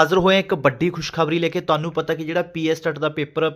ਹਾਜ਼ਰ ਹੋਏ ਇੱਕ ਵੱਡੀ ਖੁਸ਼ਖਬਰੀ ਲੈ ਕੇ। ਤੁਹਾਨੂੰ ਪਤਾ ਕਿ ਜਿਹੜਾ ਪੀਐਸ ਟੈਟ ਦਾ ਪੇਪਰ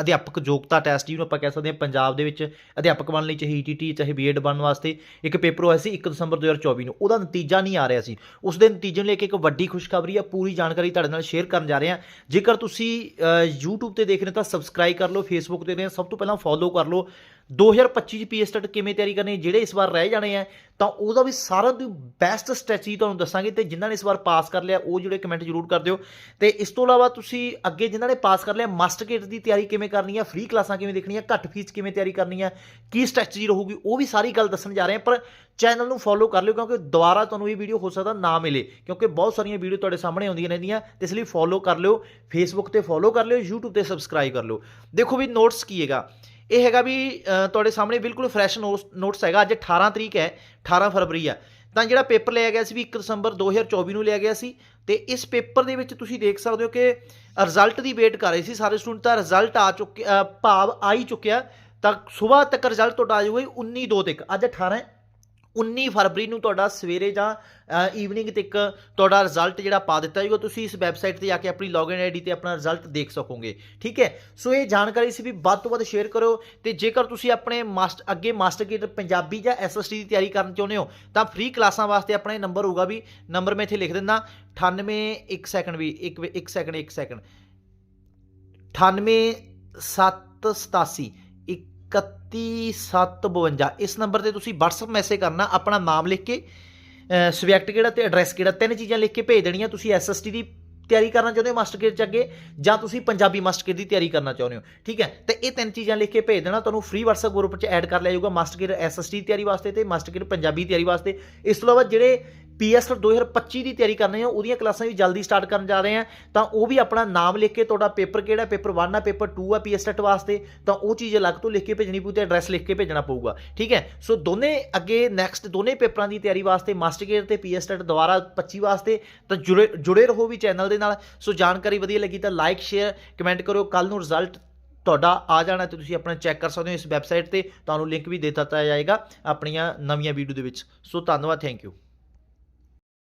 ਅਧਿਆਪਕ ਯੋਗਤਾ ਟੈਸਟ ਜਿਹਨੂੰ ਆਪਾਂ ਕਹਿ ਸਕਦੇ ਹਾਂ ਪੰਜਾਬ ਦੇ ਵਿੱਚ ਅਧਿਆਪਕ ਬਣਨ ਲਈ ਚਾਹੇ ਈਟੀਟੀ ਚਾਹੇ ਬੀਐਡ ਬਣਨ ਵਾਸਤੇ ਇੱਕ ਪੇਪਰ ਹੋਇਆ ਸੀ 1 ਦਸੰਬਰ 2024 ਨੂੰ। ਉਹਦਾ ਨਤੀਜਾ ਨਹੀਂ ਆ ਰਿਹਾ ਸੀ। ਉਸ ਦੇ ਨਤੀਜੇ ਨੂੰ ਲੈ ਕੇ ਇੱਕ ਵੱਡੀ ਖੁਸ਼ਖਬਰੀ ਆ। ਪੂਰੀ ਜਾਣਕਾਰੀ ਤੁਹਾਡੇ ਨਾਲ ਸ਼ੇਅਰ ਕਰਨ ਜਾ ਰਹੇ ਹਾਂ। ਜੇਕਰ ਤੁਸੀਂ ਅ, YouTube ਤੇ ਦੇਖ ਰਹੇ ਹੋ ਤਾਂ ਸਬਸਕ੍ਰਾਈਬ ਕਰ ਲਓ Facebook ਤੇ ਨੇ ਸਭ ਤੋਂ ਪਹਿਲਾਂ ਫੋਲੋ ਕਰ ਲਓ। 2025 ਚ ਪੀਐਸ ਟੈਟ ਕਿਵੇਂ ਤਿਆਰੀ ਕਰਨੀ ਜਿਹੜੇ ਇਸ ਵਾਰ ਰਹਿ ਜਾਣੇ ਆ, ਤਾਂ ਉਹਦਾ ਵੀ ਸਾਰਾ ਦੀ ਬੈਸਟ ਸਟ੍ਰੈਟਜੀ ਤੁਹਾਨੂੰ ਦੱਸਾਂਗੇ ਤੇ ਜਿਨ੍ਹਾਂ ਨੇ ਇਸ ਵਾਰ ਪਾਸ ਕਰ ਲਿਆ, ਉਹ ਜਿਹੜੇ ਕਮੈਂਟ ਜ਼ਰੂਰ ਕਰ ਦਿਓ। ਤੇ ਇਸ ਤੋਂ ਇਲਾਵਾ ਤੁਸੀਂ ਅੱਗੇ ਜਿਨ੍ਹਾਂ ਨੇ ਪਾਸ ਕਰ ਲਿਆ ਮਾਸਟਰ ਗੇਟ ਦੀ ਤਿਆਰੀ ਕਿਵੇਂ ਕਰਨੀ ਹੈ ਫ੍ਰੀ ਕਲਾਸਾਂ ਕਿਵੇਂ ਦੇਖਣੀਆਂ? ਘੱਟ ਫੀਸ ਕਿਵੇਂ ਤਿਆਰੀ ਕਰਨੀ ਹੈ ਕੀ ਸਟ੍ਰੈਟਜੀ ਰਹੂਗੀ? ਉਹ ਵੀ ਸਾਰੀ ਗੱਲ ਦੱਸਣ ਜਾ ਰਹੇ ਹਾਂ ਪਰ ਚੈਨਲ ਨੂੰ ਫੋਲੋ ਕਰ ਲਿਓ ਕਿਉਂਕਿ ਦੁਬਾਰਾ ਤੁਹਾਨੂੰ ਇਹ ਵੀਡੀਓ ਹੋ ਸਕਦਾ ਨਾ ਮਿਲੇ, ਕਿਉਂਕਿ ਬਹੁਤ ਸਾਰੀਆਂ ਵੀਡੀਓ ਤੁਹਾਡੇ ਸਾਹਮਣੇ ਆਉਂਦੀਆਂ ਰਹਿੰਦੀਆਂ, ਤੇ ਇਸ ਲਈ ਫੋਲੋ ਕਰ ਲਿਓ। ਫੇਸਬੁੱਕ ਤੇ ਫੋਲੋ ਕਰ ਲਿਓ, YouTube ਤੇ ਸਬਸਕ੍ਰਾਈਬ ਕਰ ਲਿਓ। ਦੇਖੋ ਵੀ ਨੋਟਸ ਕੀ ਹੈਗਾ। ਇਹ ਹੈਗਾ ਵੀ ਤੁਹਾਡੇ ਸਾਹਮਣੇ ਬਿਲਕੁਲ ਫਰੈਸ਼ ਨੋਟਸ ਹੈਗਾ। ਅੱਜ 18 ਤਰੀਕ ਹੈ 18 ਫਰਵਰੀ ਆ। ਤਾਂ ਜਿਹੜਾ ਪੇਪਰ ਲਿਆ ਗਿਆ ਸੀ ਵੀ 1 ਦਸੰਬਰ 2024 ਨੂੰ ਲਿਆ ਗਿਆ ਸੀ, ਤੇ ਇਸ ਪੇਪਰ ਦੇ ਵਿੱਚ ਤੁਸੀਂ ਦੇਖ ਸਕਦੇ ਹੋ ਕਿ ਰਿਜ਼ਲਟ ਦੀ ਵੇਟ ਕਰ ਰਹੇ ਸੀ ਸਾਰੇ ਸਟੂਡੈਂਟ ਦਾ ਰਿਜ਼ਲਟ ਆ ਚੁੱਕਿਆ ਭਾਵ ਆ ਹੀ ਚੁੱਕਿਆ। ਤਾਂ ਸਵੇਰ ਤੱਕ ਰਿਜ਼ਲਟ ਤੁਹਾਡਾ ਆ ਜਾਊਗਾ 19 2 ਤੱਕ। ਅੱਜ 18 19 ਫਰਵਰੀ ਨੂੰ ਤੁਹਾਡਾ ਸਵੇਰੇ ਜਾਂ ਈਵਨਿੰਗ ਤੱਕ ਤੁਹਾਡਾ ਰਿਜ਼ਲਟ ਜਿਹੜਾ ਪਾ ਦਿੱਤਾ ਜਾਊਗਾ, ਤੁਸੀਂ ਇਸ ਵੈਬਸਾਈਟ ਤੇ ਜਾ ਕੇ ਆਪਣੀ ਲੌਗਇਨ ਆਈਡੀ ਤੇ ਆਪਣਾ ਰਿਜ਼ਲਟ ਦੇਖ ਸਕੋਗੇ, ਠੀਕ ਹੈ? ਸੋ ਇਹ ਜਾਣਕਾਰੀ ਸੀ ਵੀ ਵੱਧ ਤੋਂ ਵੱਧ ਸ਼ੇਅਰ ਕਰੋ ਤੇ ਜੇਕਰ ਤੁਸੀਂ ਆਪਣੇ ਮਾਸਟਰ ਅੱਗੇ ਮਾਸਟਰ ਗੇਟ ਪੰਜਾਬੀ ਜਾਂ ਐਸਐਸਟੀ ਦੀ ਤਿਆਰੀ ਕਰਨ ਚਾਹੁੰਦੇ ਹੋ, ਤਾਂ ਫ੍ਰੀ ਕਲਾਸਾਂ ਵਾਸਤੇ ਆਪਣਾ ਇਹ ਨੰਬਰ ਹੋਊਗਾ ਵੀ ਨੰਬਰ ਮੈਂ ਇੱਥੇ ਲਿਖ ਦਿੰਦਾ 98 1 ਸੈਕਿੰਡ ਵੀ 1 1 ਸੈਕਿੰਡ 1 ਸੈਕਿੰਡ 98 787 31752 ਇਸ ਨੰਬਰ ਤੇ ਤੁਸੀਂ WhatsApp ਮੈਸੇਜ ਕਰਨਾ, ਆਪਣਾ ਨਾਮ ਲਿਖ ਕੇ ਸਬਜੈਕਟ ਕਿਹੜਾ ਤੇ ਐਡਰੈਸ ਕਿਹੜਾ, ਤਿੰਨ ਚੀਜ਼ਾਂ ਲਿਖ ਕੇ ਭੇਜ ਦੇਣੀਆਂ। ਤੁਸੀਂ ਐਸਐਸਟੀ ਦੀ ਤਿਆਰੀ ਕਰਨਾ ਚਾਹੁੰਦੇ ਹੋ ਮਾਸਟਰ ਗੇਟ ਚ ਅੱਗੇ, ਜਾਂ ਤੁਸੀਂ ਪੰਜਾਬੀ ਮਾਸਟਰ ਗੇਟ ਦੀ ਤਿਆਰੀ ਕਰਨਾ ਚਾਹੁੰਦੇ ਹੋ, ਠੀਕ ਹੈ? ਤੇ ਇਹ ਤਿੰਨ ਚੀਜ਼ਾਂ ਲਿਖ ਕੇ ਭੇਜ ਦੇਣਾ, ਤੁਹਾਨੂੰ ਫ੍ਰੀ WhatsApp ਗਰੁੱਪ ਚ ਐਡ ਕਰ ਲਿਆ ਜਾਊਗਾ ਮਾਸਟਰ ਗੇਟ ਐਸਐਸਟੀ ਦੀ ਤਿਆਰੀ ਵਾਸਤੇ ਤੇ ਮਾਸਟਰ ਗੇਟ ਪੰਜਾਬੀ ਤਿਆਰੀ ਵਾਸਤੇ। ਇਸ ਤੋਂ ਇਲਾਵਾ ਜਿਹੜੇ ਪੀਐਸ 2025 ਦੀ ਤਿਆਰੀ ਕਰ ਰਹੇ ਹੈ, ਉਹਦੀਆਂ ਕਲਾਸਾਂ ਵੀ ਜਲਦੀ ਸਟਾਰਟ ਕਰਨ ਜਾ ਰਹੇ ਆ ਤਾਂ ਉਹ ਵੀ ਆਪਣਾ ਨਾਮ ਲਿਖ ਕੇ ਤੁਹਾਡਾ ਪੇਪਰ ਕਿਹੜਾ ਪੇਪਰ 1 ਆ, ਪੇਪਰ 2 ਆ ਪੀਐਸ ਟੈਟ ਵਾਸਤੇ। ਤਾਂ ਉਹ ਚੀਜ਼ ਅਲੱਗ ਤੋਂ ਲਿਖ ਕੇ ਭੇਜਣੀ ਪਊ ਤੇ ਐਡਰੈਸ ਲਿਖ ਕੇ ਭੇਜਣਾ ਪਊਗਾ, ਠੀਕ ਹੈ? ਸੋ ਦੋਨੇ ਅੱਗੇ ਨੈਕਸਟ ਦੋਨੇ ਪੇਪਰਾਂ ਦੀ ਤਿਆਰੀ ਵਾਸਤੇ ਮਾਸਟਰ ਗੇਟ ਤੇ ਪੀਐਸ ਟੈਟ ਦੁਬਾਰਾ 25 ਵਾਸਤੇ, ਤਾਂ ਜੁੜੇ ਜੁੜੇ ਰਹੋ ਵੀ ਚੈਨਲ ਦੇ ਨਾਲ। ਸੋ ਜਾਣਕਾਰੀ ਵਧੀਆ ਲੱਗੀ ਤਾਂ ਲਾਈਕ ਸ਼ੇਅਰ ਕਮੈਂਟ ਕਰੋ ਕੱਲ ਨੂੰ ਰਿਜ਼ਲਟ ਤੁਹਾਡਾ ਆ ਜਾਣਾ ਤੇ ਤੁਸੀਂ ਆਪਣਾ ਚੈੱਕ ਕਰ ਸਕਦੇ ਹੋ ਇਸ ਵੈਬਸਾਈਟ ਤੇ। ਤੁਹਾਨੂੰ ਲਿੰਕ ਵੀ ਦੇ ਦਿੱਤਾ ਜਾਏਗਾ ਆਪਣੀਆਂ ਨਵੀਆਂ ਵੀਡੀਓ ਦੇ ਵਿੱਚ। ਸੋ ਧੰਨਵਾਦ ਥੈਂਕ ਯੂ